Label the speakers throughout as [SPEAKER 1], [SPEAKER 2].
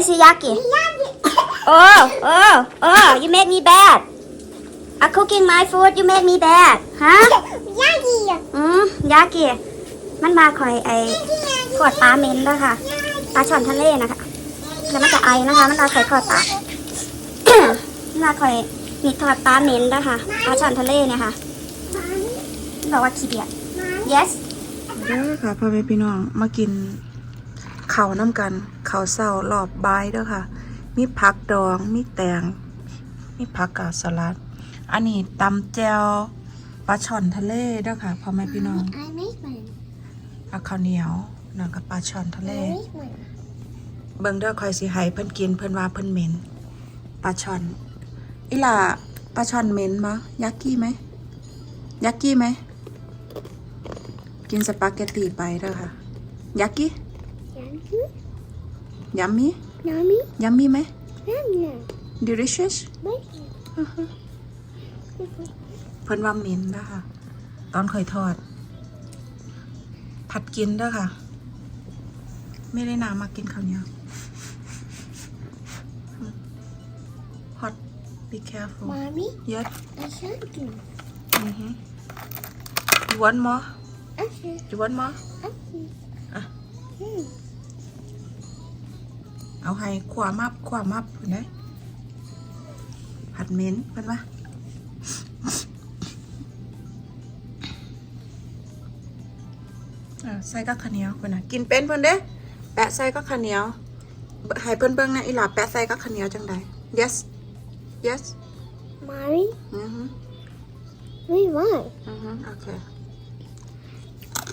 [SPEAKER 1] spicy yaki oh oh oh you make me bad I cooking my food you make me bad ฮะ
[SPEAKER 2] Yagi.
[SPEAKER 1] อืมยากิมันมาคอยไอ้ทอดปลาเม้นด้วยค่ะ ปลาช่อนทะเลนะคะ แล้วมันจะไอนะคะ มันมาคอยทอดปลามันมาคอยมีทอดปลาเม้นด้วยค่ะ ปลาช่อนทะเลเนี่ยค่ะมันบอกว่าขี้เดียด yes
[SPEAKER 3] เด้อค่ะพ่อแม่พี่น้องมากิน ข้าวน้ำกันข้าวเศร้ารอบบ่ายเด้อค่ะ มีผักดอง มีแตง มีผักกาดสลัด อันนี้ตำแจวปลาช่อนทะเลเด้อค่ะพ่อแม่พี่น้อง
[SPEAKER 2] I make one.
[SPEAKER 3] เอาข้าวเหนียวนั่นกับปลาช่อนทะเล
[SPEAKER 2] I make one.
[SPEAKER 3] เบิ่งเด้อคอยสิให้เพิ่นกินเพิ่นว่าเพิ่นเหม็นปลาช่อนอีหล่าปลาช่อนเหม็นบ่ยักกี้ไหมยักกี้ไหม กินสปาเกตตีไปเด้อค่ะยักกี้
[SPEAKER 2] Yagi.
[SPEAKER 3] ยัมมี่
[SPEAKER 2] Nami.
[SPEAKER 3] ยัมมี่ไหม
[SPEAKER 2] Nami.
[SPEAKER 3] delicious
[SPEAKER 2] Bye.
[SPEAKER 3] เพิ่นว่าเหม็นเด้อค่ะตอนเคยทอด ผัดกินเด้อค่ะ ไม่ได้นามากินข้าวเหนียว hot be careful
[SPEAKER 2] Mommy,
[SPEAKER 3] yes
[SPEAKER 2] I can't do.
[SPEAKER 3] Mm-hmm. You want more?
[SPEAKER 2] Okay.
[SPEAKER 3] You want more?
[SPEAKER 2] Okay.
[SPEAKER 3] Ah.
[SPEAKER 2] Hmm.
[SPEAKER 3] เอาให้ขวามับขวามับเห็นไหมผัดเหม็นเป็นปะอ่าใส่ก็ข้าวเหนียวเพิ่นน่ะกินเป็นเพิ่นเด้แปะใส่ก็ข้าวเหนียวให้เพิ่นเบิ่งนะอีหล่าแปะใส่ก็ข้าวเหนียวจังใด yes yes
[SPEAKER 2] Mommy,
[SPEAKER 3] อือฮึ
[SPEAKER 2] we what?
[SPEAKER 3] อือฮึโอเค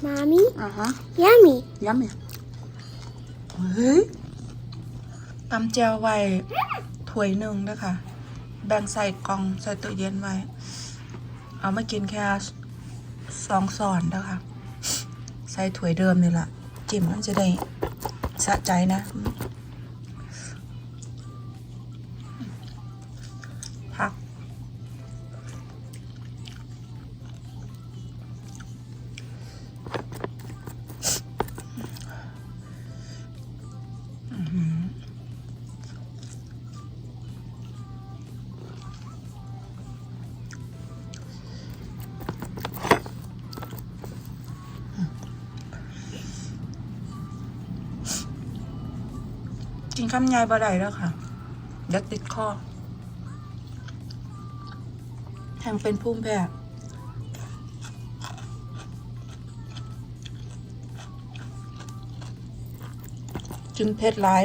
[SPEAKER 2] Mommy,
[SPEAKER 3] อ่าฮะ
[SPEAKER 2] yummy.
[SPEAKER 3] ย้ำเนี่ยเฮ้ย ตำเจียวไว้ถ้วยหนึ่งนะคะแบ่งใส่กล่องใส่ตู้เย็นไว้ เอามากินแค่สองซอนนะคะ ใส่ถ้วยเดิมนี่แหละจิ้มมันจะได้สะใจนะ คำยายบ่ได้แล้วค่ะยัดติดคอแทงเป็นภูมิแพ้กินเผ็ดร้าย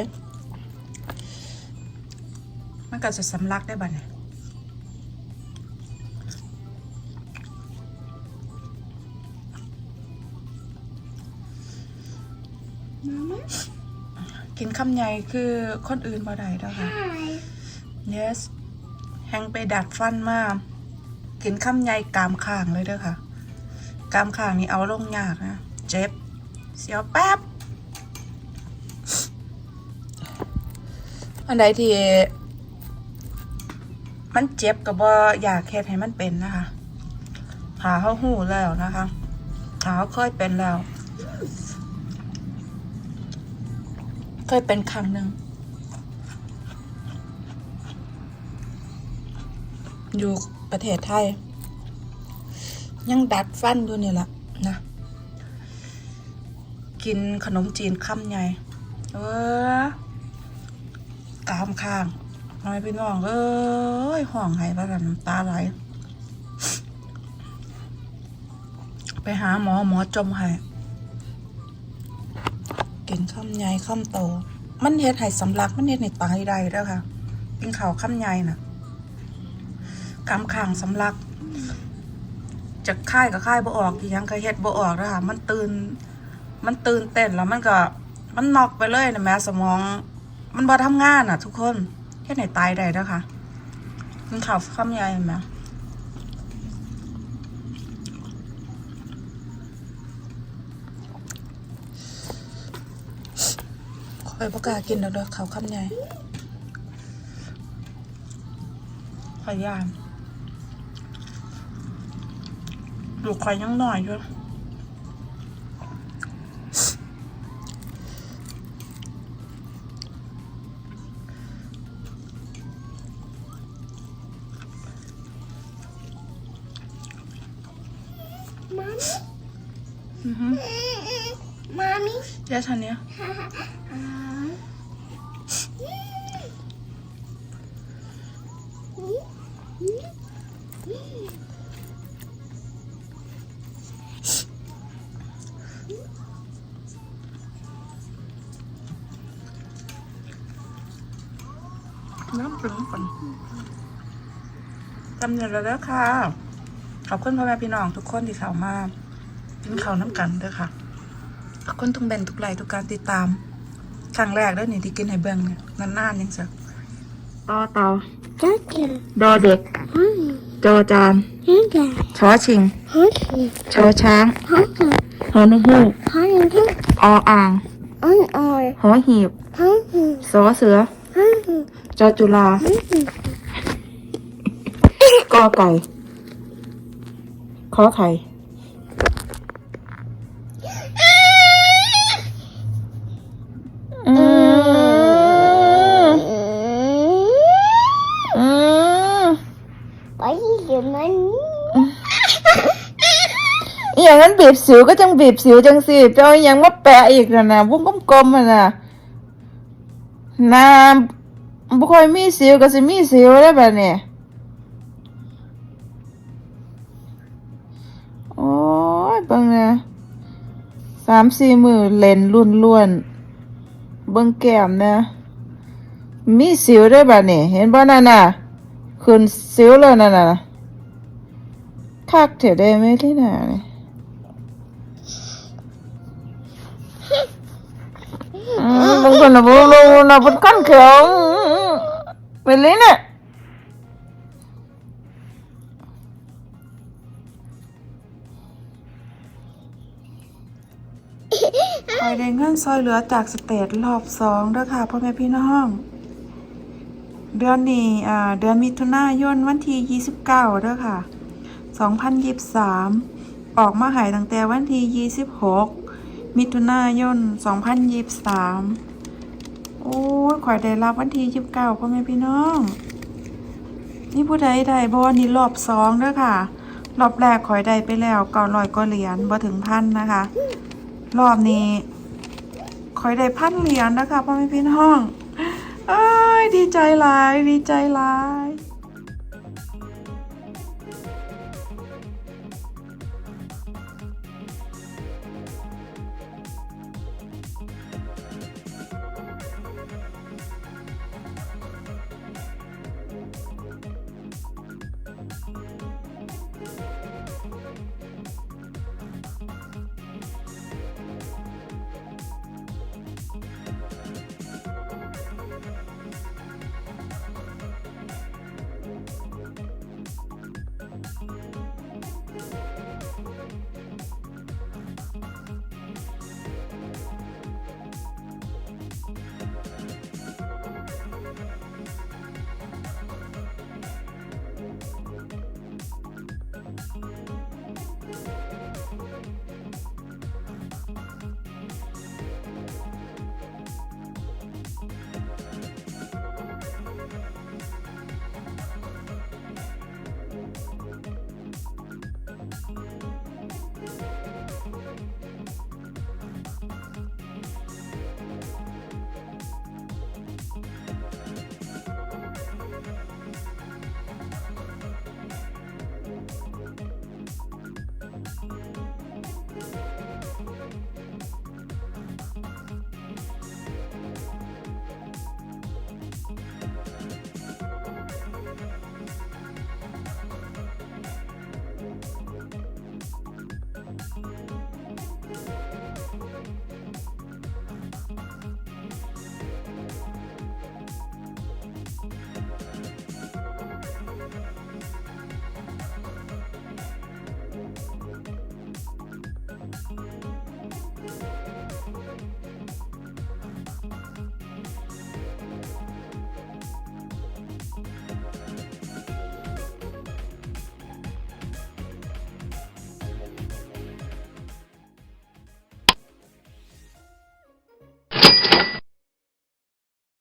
[SPEAKER 3] มันก็จะสำลักได้บ้าเนี่ กินคำใหญ่คือคนอื่นบ่ได้แล้วค่ะ
[SPEAKER 2] Hi.
[SPEAKER 3] yes แฮงไปดัดฟันมากินคำใหญ่กามข้างเลยเด้อค่ะกามข้างนี่เอาลงยากนะ เจ็บ เสียวแป๊บ อันใดที่ มันเจ็บกับว่าอยากเฮ็ดให้มันเป็นนะคะหาเขาหูแล้วนะคะหาเขาเคยเป็นแล้ว ยเป็นครั้งหนึ่ง อยู่ประเทศไทย ยังดัดฟันอยู่นี่แหละนะ กินขนมจีนคำใหญ่ เออกามข้างน้อยพี่น้องเอ้ยห่องไห้ประกันน้ำตาไหลไปหาหมอหมอจมให้ กินคำใหญ่คำโต มันเฮ็ดให้สำลักมันเฮ็ดให้ตายได้แล้วค่ะกินข้าวคำใหญ่น่ะกำขางสำลักจะค่ายกับค่ายบ่ออกอีหยังก็เฮ็ดบ่ออกนะคะมันตื่น มันตื่นเต้นแล้วมันก็ มันนอกไปเลยนะแม่สมอง มันบ่ทำงานอะ ทุกคนเฮ็ดให้ตายได้แล้วค่ะกินข้าวคำใหญ่แม่ ไปประกากินดอกเด้อเขาคำใหญ่ขยานดูควายยังหน่อยอยู่มามิ
[SPEAKER 2] ยา
[SPEAKER 3] ชั
[SPEAKER 2] นเนี้
[SPEAKER 3] ย น้ำปรุงก่อนจำเนียนแล้วเด้อค่ะ ขอบคุณพ่อแม่พี่น้องทุกคนที่เข้ามากินข้าวน้ำกันเด้อค่ะ ขอบคุณทุกแบ่งทุกไลทุกการติดตามครั้งแรกด้อนี่ที่กินให้เบิ่งเนี่ยนานๆยังสักต่อเตา
[SPEAKER 2] Doctor.
[SPEAKER 3] ดอเด็ก
[SPEAKER 2] Hmm.
[SPEAKER 3] จอจาน
[SPEAKER 2] Okay.
[SPEAKER 3] ชอชิง
[SPEAKER 2] Okay.
[SPEAKER 3] ชอช้าง
[SPEAKER 2] Okay.
[SPEAKER 3] หอนหูก
[SPEAKER 2] Honey.
[SPEAKER 3] ออ่าง
[SPEAKER 2] On or.
[SPEAKER 3] หอหีบ
[SPEAKER 2] Honey.
[SPEAKER 3] สอเสือ
[SPEAKER 2] Honey.
[SPEAKER 3] จอจุฬากอไก่ขอไข่ บีบสิวก็จังบีบสิวจังสิเจ้าอหย่างมาแปะอีกนะนะวงกลมๆอะนะน้ำบ่ค่อยมีสิวก็สิมีสิวได้แบบนี้โอ้ยบิ่งนะสามสี่มือเลนล้วนล้วนเบิ่งแก้มนะ มีสิวได้แบบนี้เห็นบ่นั่นน่ะขึ้นสิวเลยนั่นน่ะคักเถอะได้ไหมที่น่ะนี่ มบางคนนะบางคนะเป็นขั้นเขียวเป็นเลยเนี่ยคอยได้เงินซอยเหลือจากสเตทรอบสองเด้อค่ะพ่อแม่พี่น้อง เดือนนี้อ่าเดือนมิถุนายนวันที่ยี่สิบเก้าเด้อค่ะสองพันยี่สิบสามออกมาหายตั้งแต่วันที่ยี่สิบหกมิถุนายน 2023 โอ้ยข่อยได้รับวันที่ยิบเก่าพ่อแม่พี่น้อง นี่ผู้ใดได้บอนี่รอบสองเด้อค่ะ รอบแรกข่อยได้ไปแล้ว900กว่าเหรียญบ่ถึงพันนะคะ รอบนี้ข่อยได้พันเหรียญนะคะพ่อแม่พี่น้องเอ้ยดีใจหลาย ดีใจหลาย